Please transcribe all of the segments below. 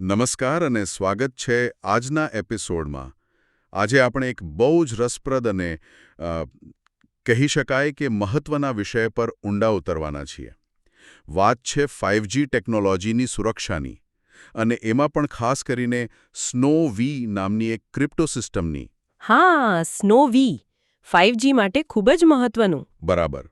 નમસ્કાર અને સ્વાગત છે આજના એપિસોડમાં. આજે આપણે એક બહુ જ રસપ્રદ અને કહી શકાય કે મહત્વના વિષય પર ઊંડા ઉતરવાના છીએ. વાત છે ફાઇવજી ટેકનોલોજીની સુરક્ષાની. અને એમાં પણ ખાસ કરીને સ્નો વી નામની એક ક્રિપ્ટો સિસ્ટમની. હા સ્નો વી. ફાઇવજી માટે ખૂબ જ મહત્વનું. બરાબર.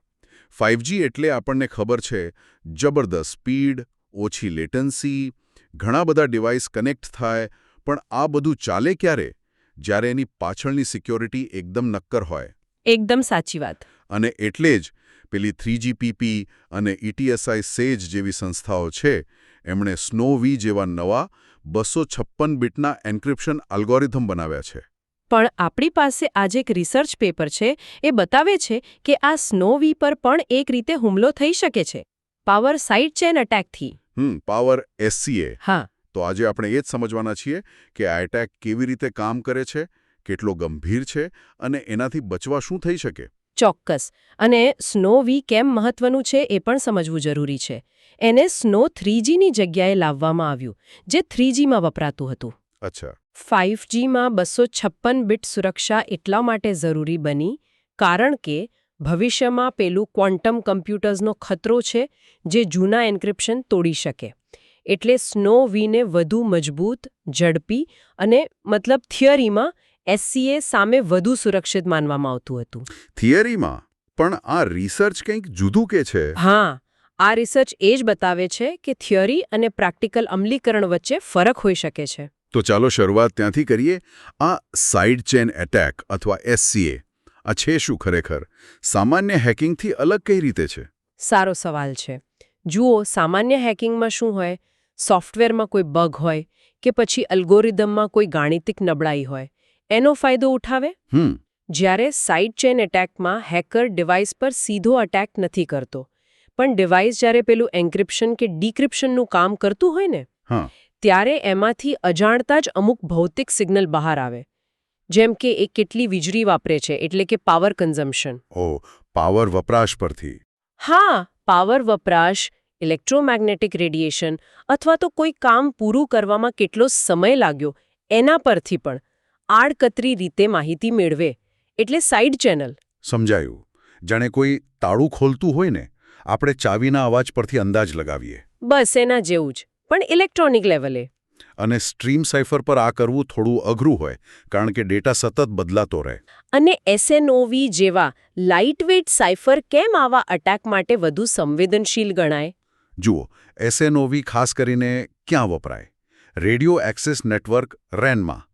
ફાઇવજી એટલે આપણને ખબર છે જબરદસ્ત સ્પીડ ઓછી લેટન્સી ઘણા બધા ડિવાઇસ કનેક્ટ થાય પણ આ બધું ચાલે ક્યારે? જ્યારે એની પાછળની સિક્યોરિટી એકદમ નક્કર હોય. એકદમ સાચી વાત. અને એટલે જ પેલી થ્રીજીપીપી અને ઇટીએસઆઈ સેજ જેવી સંસ્થાઓ છે એમણે સ્નોવી જેવા નવા બસો છપ્પન બીટના એન્ક્રિપ્શન અલ્ગોરિધમ બનાવ્યા છે. પણ આપણી પાસે આજે એક રિસર્ચ પેપર છે એ બતાવે છે કે આ સ્નો વી પર પણ એક રીતે હુમલો થઈ શકે છે. પાવર સાઇડ ચેન અટેકથી. હમ પાવર એસસીએ હા. તો આજે આપણે એ જ સમજવાના છીએ કે આ એટેક કેવી રીતે કામ કરે છે કેટલો ગંભીર છે અને એનાથી બચવા શું થઈ શકે. ચોક્કસ. અને સ્નો વી કેમ મહત્વનું છે એ પણ સમજવું જરૂરી છે. એને સ્નો થ્રીજીની જગ્યાએ લાવવામાં આવ્યું જે થ્રીજીમાં વપરાતું હતું. અચ્છા. ફાઇવજીમાં બસો છપ્પન બીટ સુરક્ષા એટલા માટે જરૂરી બની કારણ કે ભવિષ્યમાં પેલું ક્વોન્ટમ કમ્પ્યુટર્સનો ખતરો છે જે જૂના એન્ક્રિપ્શન તોડી શકે. એટલે સ્નો વીને વધુ મજબૂત ઝડપી અને મતલબ થિયરીમાં એસસીએ સામે વધુ સુરક્ષિત માનવામાં આવતું હતું. થિયરીમાં? પણ આ રિસર્ચ કંઈક જુદું કે છે? હા આ રિસર્ચ એ જ બતાવે છે કે થિયરી અને પ્રેક્ટિકલ અમલીકરણ વચ્ચે ફરક હોઈ શકે છે. તો ચાલો શરૂઆત ત્યાંથી કરીએ. આ સાઇડ ચેન એટેક અથવા એસસીએ આ છે શું ખરેખર? સામાન્ય હેકિંગથી અલગ કઈ રીતે છે? સારો સવાલ છે. જુઓ સામાન્ય હેકિંગમાં શું હોય? સોફ્ટવેરમાં કોઈ બગ હોય કે પછી અલ્ગોરિધમમાં કોઈ ગાણિતિક નબળાઈ હોય. એનો ફાયદો ઉઠાવે? જ્યારે સાઇડ ચેન એટેકમાં હેકર ડિવાઇસ પર સીધો અટેક નથી કરતો. પણ ડિવાઇસ જ્યારે પેલું એન્ક્રિપ્શન કે ડિક્રિપ્શનનું કામ કરતું હોય ને ત્યારે એમાંથી અજાણતા જ અમુક ભૌતિક સિગ્નલ બહાર આવે. જેમ કે એ કેટલી વીજળી વાપરે છે એટલે કે પાવર કન્ઝમ્પશન ઓ પાવર વપરાશ પરથી. હા પાવર વપરાશ ઇલેક્ટ્રોમેગ્નેટિક રેડિયેશન અથવા તો કોઈ કામ પૂરું કરવામાં કેટલો સમય લાગ્યો એના પરથી પણ આડકતરી રીતે માહિતી મેળવે એટલે સાઇડ ચેનલ સમજાયું. જાણે કોઈ તાળું ખોલતું હોય ને આપણે ચાવીના અવાજ પરથી અંદાજ લગાવીએ. બસ એના જેવું જ પણ ઇલેક્ટ્રોનિક લેવલે અને સ્ટ્રીમ સાઇફર પર આ કરવું થોડું અઘરું હોય કારણ કે ડેટા સતત બદલાતો રહે. અને એસએનઓવી જેવા લાઇટવેઇટ સાઇફર કેમ આવા અટેક માટે વધુ સંવેદનશીલ ગણાય? જુઓ એસએનઓવી ખાસ કરીને ક્યાં વપરાય? રેડિયો એક્સેસ નેટવર્ક રેનમાં.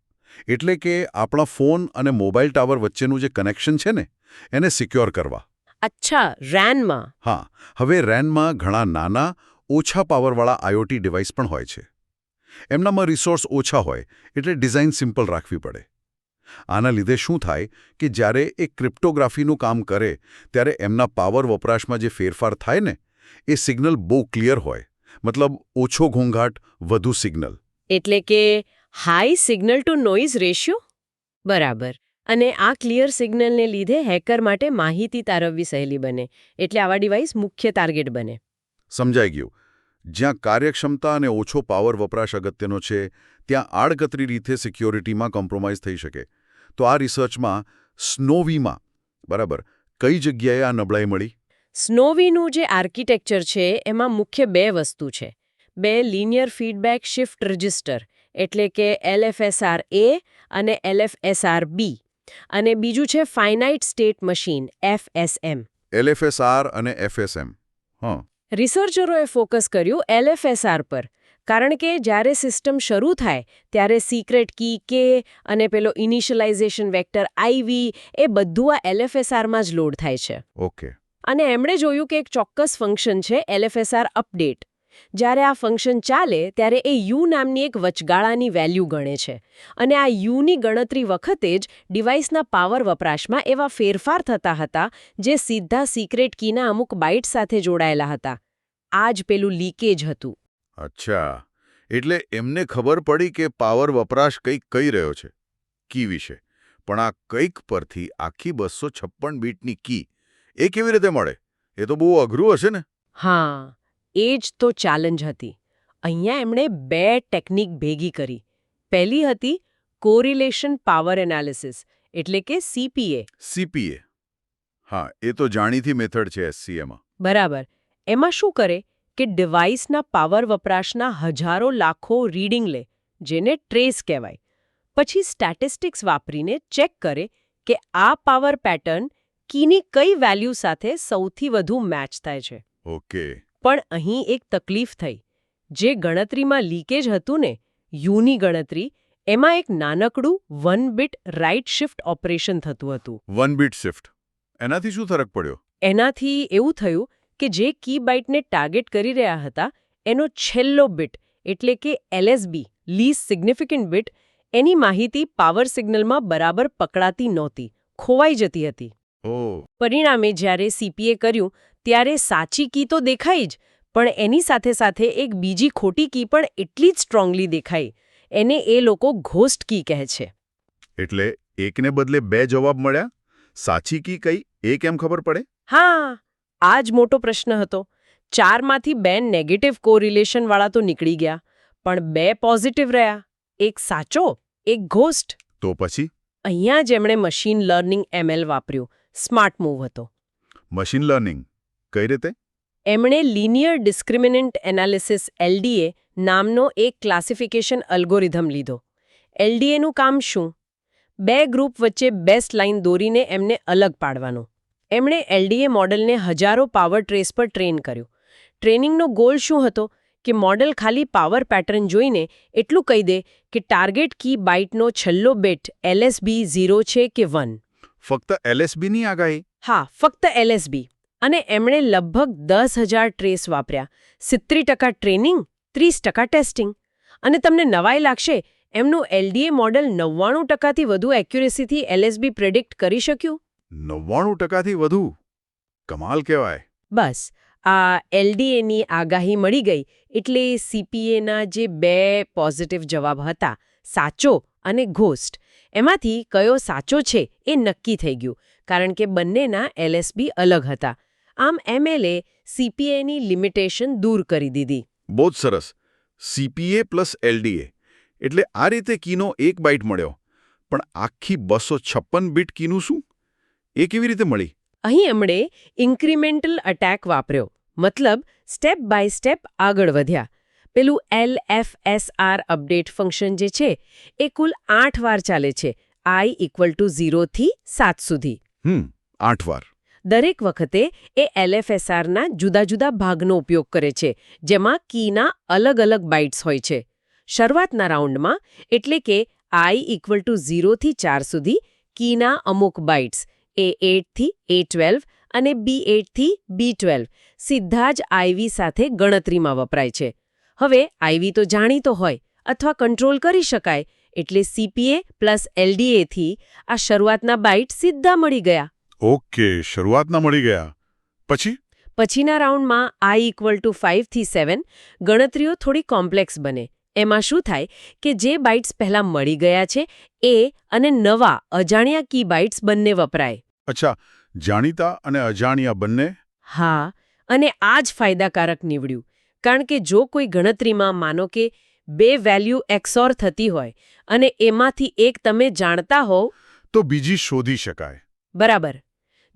એટલે કે આપણા ફોન અને મોબાઈલ ટાવર વચ્ચેનું જે કનેક્શન છે ને એને સિક્યોર કરવા. અચ્છા રેનમાં. હા હવે રેનમાં ઘણા નાના ઓછા પાવરવાળા આઈઓટી ડિવાઇસ પણ હોય છે. એમનામાં રિસોર્સ ઓછા હોય એટલે ડિઝાઇન સિમ્પલ રાખવી પડે. આના લીધે શું થાય કે જ્યારે એ ક્રિપ્ટોગ્રાફીનું કામ કરે ત્યારે એમના પાવર વપરાશમાં જે ફેરફાર થાય ને એ સિગ્નલ બહુ ક્લિયર હોય. મતલબ ઓછો ઘોંઘાટ વધુ સિગ્નલ એટલે કે high signal to noise ratio બરાબર. અને આ ક્લિયર સિગ્નલને લીધે હેકર માટે માહિતી તારવવી સહેલી બને. એટલે આવા ડિવાઇસ મુખ્ય ટાર્ગેટ બને. સમજાઈ ગયું. જ્યાં કાર્યક્ષમતા અને ઓછો પાવર વપરાશ અગત્યનો છે ત્યાં આડકતરી રીતે સિક્યોરિટીમાં કોમ્પ્રોમાઇઝ થઈ શકે. તો આ રિસર્ચમાં સ્નોવીમાં બરાબર કઈ જગ્યાએ આ નબળાઈ મળી? સ્નોવીનું જે આર્કિટેક્ચર છે એમાં મુખ્ય બે વસ્તુ છે. બે લિનિયર ફીડબેક શિફ્ટ રજિસ્ટર એટલે કે એલએફએસઆર એ અને એલએફએસઆર બી અને બીજું છે finite state machine FSM. LFSR અને એફએસએમ. હા. રિસર્ચરોએ ફોકસ કર્યું એલએફએસઆર પર કારણ કે જ્યારે સિસ્ટમ શરૂ થાય ત્યારે સિક્રેટ કી કે અને પેલો ઇનિશિયલાઇઝેશન વેક્ટર આઈવી એ બધું આ એલએફએસઆરમાં જ લોડ થાય છે. ઓકે. અને એમણે જોયું કે એક ચોક્કસ ફંક્શન છે એલએફએસઆર અપડેટ. જ્યારે આ ફંક્શન ચાલે ત્યારે એ યુ નામની એક વચગાળાની વેલ્યુ ગણે છે અને આ યુની ગણતરી વખતે જ ડિવાઇસના પાવર વપરાશમાં એવા ફેરફાર થતા હતા જે સીધા સિક્રેટ કીના અમુક બાઇટ સાથે જોડાયેલા હતા. આ જ પેલું લીકેજ હતું. અચ્છા. એટલે એમને ખબર પડી કે પાવર વપરાશ કંઈક કહી રહ્યો છે કી વિશે. પણ આ કંઈક પરથી આખી બસો છપ્પન બીટની કી એ કેવી રીતે મળે? એ તો બહુ અઘરું હશે ને? હા. એ જ તો ચેલેન્જ હતી. અહીંયા એમણે બે ટેકનિક ભેગી કરી. પહેલી હતી કોરિલેશન પાવર એનાલિસિસ એટલે કે સીપીએ સીપીએ હા એ તો જાણીતી મેથડ છે એસસીએમાં બરાબર. એમાં શું કરે કે ડિવાઇસના પાવર વપરાશના હજારો લાખો રીડિંગ લે જેને ટ્રેસ કહેવાય. પછી સ્ટેટિસ્ટિક્સ વાપરીને ચેક કરે કે આ પાવર પેટર્ન કીની કઈ વેલ્યુ સાથે સૌથી વધુ મેચ થાય છે. ઓકે પણ અહીં એક તકલીફ થઈ. જે ગણતરીમાં લીકેજ હતું ને યુની ગણતરી એમાં એક નાનકડું one bit right shift operation થતું હતું. One bit shift. એનાથી શું ફરક પડ્યો? એનાથી એવું થયું કે જે કી બાઇટને ટાર્ગેટ કરી રહ્યા હતા એનો છેલ્લો બીટ એટલે કે એલએસબી લીઝ સિગ્નિફિકન્ટ બીટ એની માહિતી પાવર સિગ્નલમાં બરાબર પકડાતી નહોતી ખોવાઈ જતી હતી. પરિણામે જ્યારે સીપીએ કર્યું ત્યારે સાચી કી તો દેખાઈ જ પણ એની સાથે સાથે એક બીજી ખોટી કી પણ એટલી જ સ્ટ્રોંગલી દેખાઈ. એને એ લોકો ઘોસ્ટ કી કહે છે. એટલે એકને બદલે બે જવાબ મળ્યા? સાચી કી કઈ એ કેમ ખબર પડે? હા આ જ મોટો પ્રશ્ન હતો. ચારમાંથી બે નેગેટિવ કોરિલેશનવાળા તો નીકળી ગયા પણ બે પોઝિટિવ રહ્યા. એક સાચો એક ઘોસ્ટ તો પછી? અહીંયા જ એમણે મશીન લર્નિંગ એમએલ વાપર્યું. સ્માર્ટ મૂવ હતો. મશીન લર્નિંગ કઈ રીતે? એમણે લિનિયર ડિસ્ક્રિમિનન્ટ એનાલિસિસ એલડીએ નામનો એક ક્લાસિફિકેશન અલ્ગોરિધમ લીધો. એલડીએનું કામ શું? બે ગ્રુપ વચ્ચે બેસ્ટ લાઇન દોરીને એમને અલગ પાડવાનું. એમણે એલડીએ મોડલને હજારો પાવર ટ્રેસ પર ટ્રેન કર્યું. ટ્રેનિંગનો ગોલ શું હતો? કે મોડલ ખાલી પાવર પેટર્ન જોઈને એટલું કહી દે કે ટાર્ગેટ કી બાઇટનો છેલ્લો બેટ એલએસબી ઝીરો છે કે વન. ફક્ત એલએસબીની આગાહી? હા ફક્ત એલએસબી અને એમણે લગભગ દસ હજાર ટ્રેસ વાપર્યા. સિત્રી ટકા ટ્રેનિંગ ત્રીસ ટકા ટેસ્ટિંગ અને તમને નવાઈ લાગશે એમનું એલડીએ મોડલ નવ્વાણું ટકાથી વધુ એક્યુરેસીથી એલએસબી પ્રેડિક્ટ કરી શક્યું? નવ્વાણું ટકાથી વધુ? કમાલ કહેવાય. બસ આ એલડીએની આગાહી મળી ગઈ એટલે સીપીએના જે બે પોઝિટિવ જવાબ હતા સાચો અને ઘોસ્ટ એમાંથી કયો સાચો છે એ નક્કી થઈ ગયું કારણ કે બંનેના એલએસબી અલગ હતા. આમ એમએલએ સીપીએની લિમિટેશન દૂર કરી દીધી. બહુ જ સરસ. સીપીએ પ્લસ એલડીએ એટલે આ રીતે કીનો એક બાઇટ મળ્યો. પણ આખી બસો છપ્પન બીટ કીનું શું? એ કેવી રીતે મળી? અહીં એમણે ઇન્ક્રિમેન્ટલ અટેક વાપર્યો મતલબ સ્ટેપ બાય સ્ટેપ આગળ વધ્યા. પેલું L F S R update function જે છે એ કુલ આઠ વાર ચાલે છે આઈ ઇક્વલ ટુ ઝીરોથી સાત સુધી. હમ આઠ વાર. દરેક વખતે એ એલએફએસઆરના જુદા જુદા ભાગનો ઉપયોગ કરે છે જેમાં કીના અલગ અલગ બાઇટ્સ હોય છે. શરૂઆતના રાઉન્ડમાં એટલે કે આઈ ઇક્વલ ટુ ઝીરોથી ચાર સુધી કીના અમુક બાઇટ્સ એ એટથી એ ટ્વેલ્વ અને બી એટથી બી ટ્વેલ્વ સીધા જ આઈવી સાથે ગણતરીમાં વપરાય છે. હવે આઈવી તો જાણીતો હોય અથવા કંટ્રોલ કરી શકાય એટલે સીપીએ પ્લસ એલડીએથી આ શરૂઆતના બાઇટ સીધા મળી ગયા. ઓકે શરૂઆતના મળી ગયા. પછી? પછીના રાઉન્ડમાં આઈ ઇક્વલ ટુ ફાઇવથી સેવન ગણતરીઓ થોડી કોમ્પ્લેક્સ બને. એમાં શું થાય કે જે બાઇટ્સ પહેલાં મળી ગયા છે એ અને નવા અજાણ્યા કી બાઇટ્સ બંને વપરાય. અચ્છા જાણીતા અને અજાણ્યા બંને? હા અને આ જ ફાયદાકારક નીવડ્યું. કારણ કે જો કોઈ ગણતરીમાં માનો કે બે વેલ્યુ એક્સોર થતી હોય અને એમાંથી એક તમે જાણતા હોવ તો બીજી શોધી શકાય. બરાબર.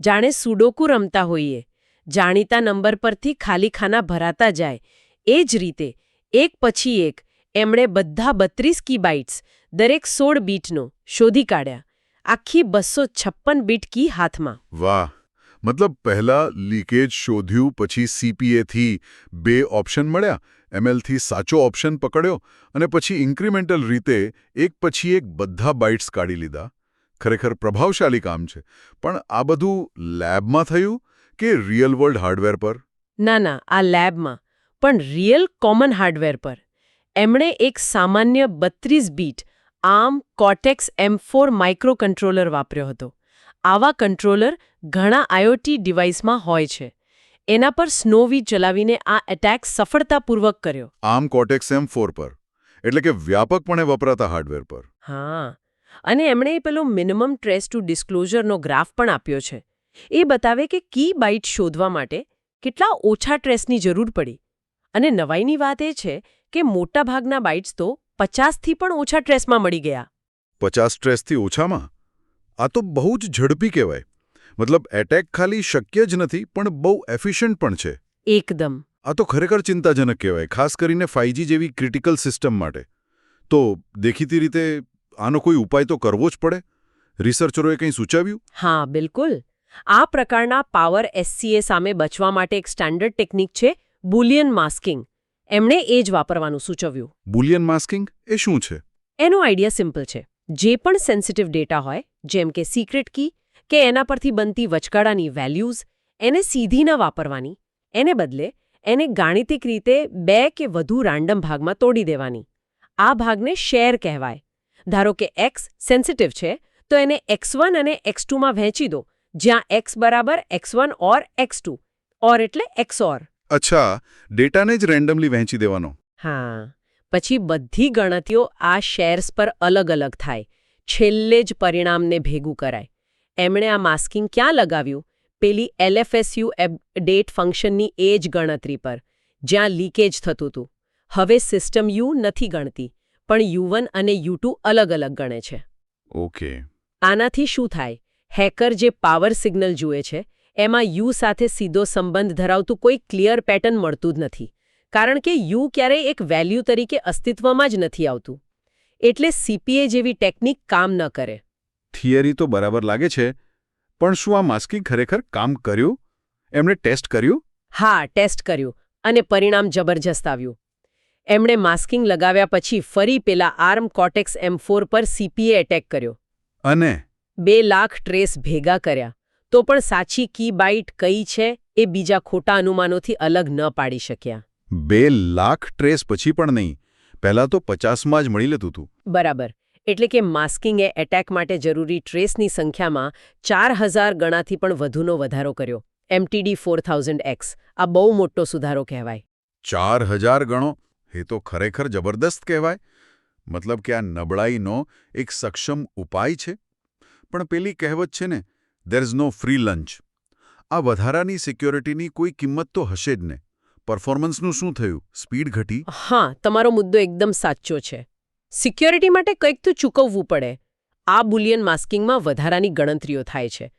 જાણે સુડોકુ રમતા હોઈએ. જાણીતા નંબર પરથી ખાલી ખાના ભરાતા જાય. એ જ રીતે એક પછી એક એમણે બધા બત્રીસ કી બાઇટ્સ દરેક સોળ બીટનો શોધી કાઢ્યા. આખી બસો છપ્પન બીટ કી હાથમાં. વાહ. મતલબ પહેલા લીકેજ શોધ્યું, પછી સીપીએથી બે ઓપ્શન મળ્યા એમએલથી સાચો ઓપ્શન પકડ્યો અને પછી ઇન્ક્રિમેન્ટલ રીતે એક પછી એક બધા બાઇટ્સ કાઢી લીધા. ખરેખર પ્રભાવશાળી કામ છે. પણ આ બધું લેબમાં થયું કે રિયલ વર્લ્ડ હાર્ડવેર પર? ના ના, આ લેબમાં. પણ રિયલ કોમન હાર્ડવેર પર. એમણે એક સામાન્ય બત્રીસ bit ARM Cortex M four microcontroller વાપર્યો હતો. આવા કંટ્રોલર ઘણા આઈઓટી ડિવાઇસમાં હોય છે. એના પર સ્નોવી ચલાવીને આ એટેક સફળતાપૂર્વક કર્યો. આમ કોટેક્સ એમ ફોર પર. એટલે કે વ્યાપકપણે વપરાતા હાર્ડવેર પર. હા. અને એમણે પેલો મિનિમમ ટ્રેસ ટુ ડિસ્ક્લોઝરનો ગ્રાફ પણ આપ્યો છે. એ બતાવે કે કી બાઇટ શોધવા માટે કેટલા ઓછા ટ્રેસની જરૂર પડી. અને નવાઈની વાત એ છે કે મોટાભાગના બાઇટ્સ તો પચાસથી પણ ઓછા ટ્રેસમાં મળી ગયા. પચાસ ટ્રેસથી ઓછામાં? આ તો બહુ જ ઝડપી કહેવાય. મતલબ એટેક ખાલી શક્ય જ નથી પણ બહુ એફિશિયન્ટ પણ છે. એકદમ. આ તો ખરેખર ચિંતાજનક કહેવાય ખાસ કરીને ફાઇવજી જેવી ક્રિટિકલ સિસ્ટમ માટે. તો દેખીતી રીતે આનો કોઈ ઉપાય તો કરવો જ પડે? રિસર્ચરોએ કંઈ સૂચવ્યું? હા બિલકુલ. આ પ્રકારના પાવર એસસીએ સામે બચવા માટે એક સ્ટાન્ડર્ડ ટેકનિક છે બુલિયન માસ્કિંગ એમણે એ જ વાપરવાનું સૂચવ્યું. બુલિયન માસ્કિંગ એ શું છે? એનો આઈડિયા સિમ્પલ છે. જે પણ સેન્સિટિવ ડેટા હોય જેમ કે સિક્રેટ કી કે એના પરથી બનતી વચગાળાની વેલ્યુઝ એને સીધી ન વાપરવાની. એને બદલે એને ગાણિતિક રીતે બે કે વધુ રાન્ડમ ભાગમાં તોડી દેવાની. આ ભાગને શેર કહેવાય. ધારો કે એક્સ સેન્સિટિવ છે તો એને એક્સ વન અને એક્સ ટુમાં વહેંચી દો જ્યાં એક્સ બરાબર X one or X two or એટલે એક્સ ઓર અચ્છા ડેટાને જ રેન્ડમલી વહેંચી દેવાનો. હા પછી બધી ગણતરીઓ આ શેર્સ પર અલગ અલગ થાય. છેલ્લે જ પરિણામને ભેગું કરાય. એમણે આ માસ્કિંગ ક્યાં લગાવ્યું? પેલી એલએફએસયુ ડેટ ફંક્શનની એ જ ગણતરી પર જ્યાં લીકેજ થતું હતું હવે સિસ્ટમ યુ નથી ગણતી પણ યુ અને યુ અલગ અલગ ગણે છે. ઓકે. આનાથી શું થાય? હેકર જે પાવર સિગ્નલ જુએ છે એમાં યુ સાથે સીધો સંબંધ ધરાવતું કોઈ ક્લિયર પેટર્ન મળતું જ નથી. કારણ કે યુ ક્યારેય એક વેલ્યુ તરીકે અસ્તિત્વમાં જ નથી આવતું. એટલે સીપીએ જેવી ટેકનિક કામ ન કરે. થિયરી તો બરાબર લાગે છે પણ શું આ માસ્કી ખરેખર કામ કર્યું? એમણે ટેસ્ટ કર્યું? હા ટેસ્ટ કર્યું અને પરિણામ જબરજસ્ત આવ્યું. એમણે માસ્કિંગ લગાવ્યા પછી ફરી પેલા આર્મ કોટેક્સ એમ ફોર પર સીપીએ એટેક કર્યો. અને? બે લાખ ટ્રેસ ભેગા કર્યા. તો પણ સાચી કી બાઇટ કઈ છે એ બીજા ખોટા અનુમાનોથી અલગ ન પાડી શક્યા. બે લાખ ટ્રેસ પછી પણ નહીં. પહેલાં તો પચાસમાં જ મળી લેતું હતું બરાબર. એટલે કે માસ્કિંગે એટેક માટે જરૂરી ટ્રેસની સંખ્યામાં ચાર હજાર ગણાથી પણ વધુનો વધારો કર્યો. એમટીડી ફોર થાઉઝન્ડ એક્સ આ બહુ મોટો સુધારો કહેવાય. ચાર હજાર ગણો? એ તો ખરેખર જબરદસ્ત કહેવાય. મતલબ કે આ નબળાઈનો એક સક્ષમ ઉપાય છે. પણ પેલી કહેવત છે ને there is no free lunch આ વધારાની સિક્યોરિટીની કોઈ કિંમત તો હશે જ ને. પરફોર્મન્સનું શું થયું? સ્પીડ ઘટી? હા તમારો મુદ્દો એકદમ સાચો છે. સિક્યોરિટી માટે કંઈક તો ચૂકવવું પડે. આ બુલિયન માસ્કિંગમાં વધારાની ગણતરીઓ થાય છે.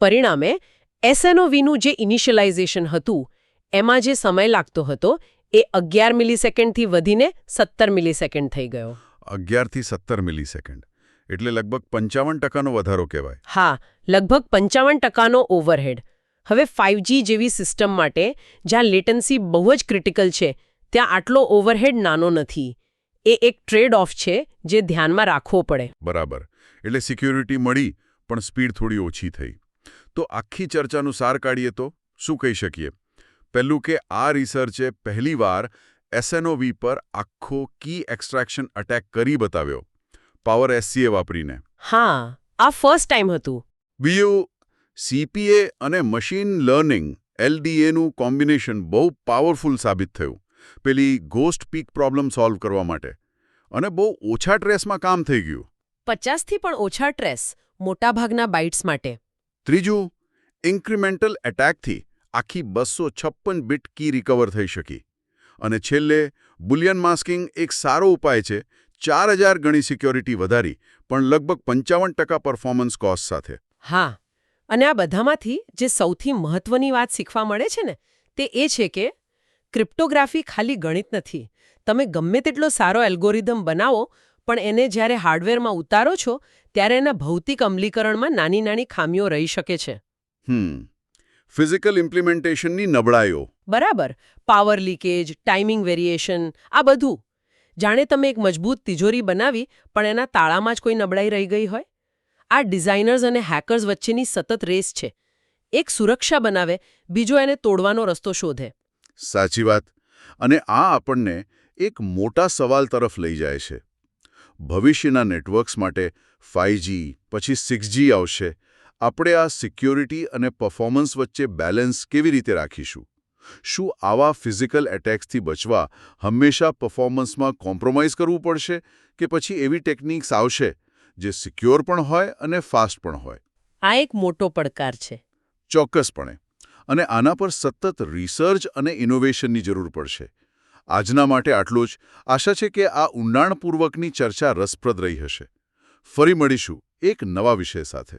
પરિણામે એસએનઓવીનું જે ઇનિશિયલાઇઝેશન હતું એમાં જે સમય લાગતો હતો એ અગિયાર મિલીસેકન્ડથી વધીને સત્તર મિલીસેકન્ડ થઈ ગયો. અગિયારથી સત્તર મિલીસેકન્ડ. એટલે લગભગ પંચાવન ટકાનો વધારો કહેવાય. હા લગભગ પંચાવન ટકાનો ઓવરહેડ. હવે ફાઇવજી જેવી સિસ્ટમ માટે જ્યાં લેટન્સી બહુ જ ક્રિટિકલ છે ત્યાં આટલો ઓવરહેડ નાનો નથી. એ એક ટ્રેડ ઓફ છે જે ધ્યાનમાં રાખવો પડે. બરાબર. એટલે સિક્યોરિટી મળી પણ સ્પીડ થોડી ઓછી થઈ. તો આખી ચર્ચાનું સાર કાઢીએ તો? શું કહી શકીએ? પહેલું કે આ રિસર્ચે પહેલીવાર એસએનઓવી પર આખો કી એક્સ્ટ્રેક્શન અટેક કરી બતાવ્યો. પાવર એસસીએ વાપરીને. હા આ ફર્સ્ટ ટાઈમ હતું. બીજું સીપીએ અને મશીન લર્નિંગ એલડીએનું કોમ્બિનેશન બહુ પાવરફુલ સાબિત થયું. પેલી ગોસ્ટ પીક પ્રોબ્લેમ સોલ્વ કરવા માટે. અને બહુ ઓછા ટ્રેસમાં કામ થઈ ગયું. પચાસથી પણ ઓછા ટ્રેસ મોટાભાગના બાઇટ્સ માટે. ત્રીજું ઇન્ક્રિમેન્ટલ એટેકથી આખી બસો છપ્પન બીટ કી રિકવર થઈ શકી. અને છેલ્લે બુલિયન માસ્કિંગ એક સારો ઉપાય છે ચાર હજાર ગણી સિક્યોરિટી વધારી પણ લગભગ પંચાવન ટકા પરફોર્મન્સ કોસ્ટ સાથે. હા અને આ બધામાંથી જે સૌથી મહત્વની વાત શીખવા મળે છે ને તે એ છે કે ક્રિપ્ટોગ્રાફી ખાલી ગણિત નથી. તમે ગમે તેટલો સારો એલ્ગોરિધમ બનાવો પણ એને જ્યારે હાર્ડવેરમાં ઉતારો છો ત્યારે એના ભૌતિક અમલીકરણમાં નાની નાની ખામીઓ રહી શકે છે. હમ. ફિઝિકલ ઇમ્પ્લિમેન્ટેશનની નબળાઈઓ. બરાબર. પાવર લીકેજ ટાઈમિંગ વેરિએશન આ બધું. જાણે તમે એક મજબૂત તિજોરી બનાવી પણ એના તાળામાં જ કોઈ નબળાઈ રહી ગઈ હોય? આ ડિઝાઇનર્સ અને હેકર્સ વચ્ચેની સતત રેસ છે. એક સુરક્ષા બનાવે બીજો એને તોડવાનો રસ્તો શોધે. સાચી વાત. અને આ આપણને એક મોટા સવાલ તરફ લઈ જાય છે. ભવિષ્યના નેટવર્ક્સ માટે ફાઇવજી પછી સિક્સજી આવશે. આપણે આ સિક્યોરિટી અને પરફોર્મન્સ વચ્ચે બેલેન્સ કેવી રીતે રાખીશું? શું આવા ફિઝિકલ એટેક્સથી બચવા હંમેશા પરફોર્મન્સમાં કોમ્પ્રોમાઇઝ કરવું પડશે કે પછી એવી ટેકનિક્સ આવશે જે સિક્યોર પણ હોય અને ફાસ્ટ પણ હોય? આ એક મોટો પડકાર છે. ચોક્કસપણે. અને આના પર સતત રિસર્ચ અને ઇનોવેશનની જરૂર પડશે. આજના માટે આટલું જ. આશા છે કે આ ઊંડાણપૂર્વકની ચર્ચા રસપ્રદ રહી હશે. ફરી મળીશું એક નવા વિષય સાથે.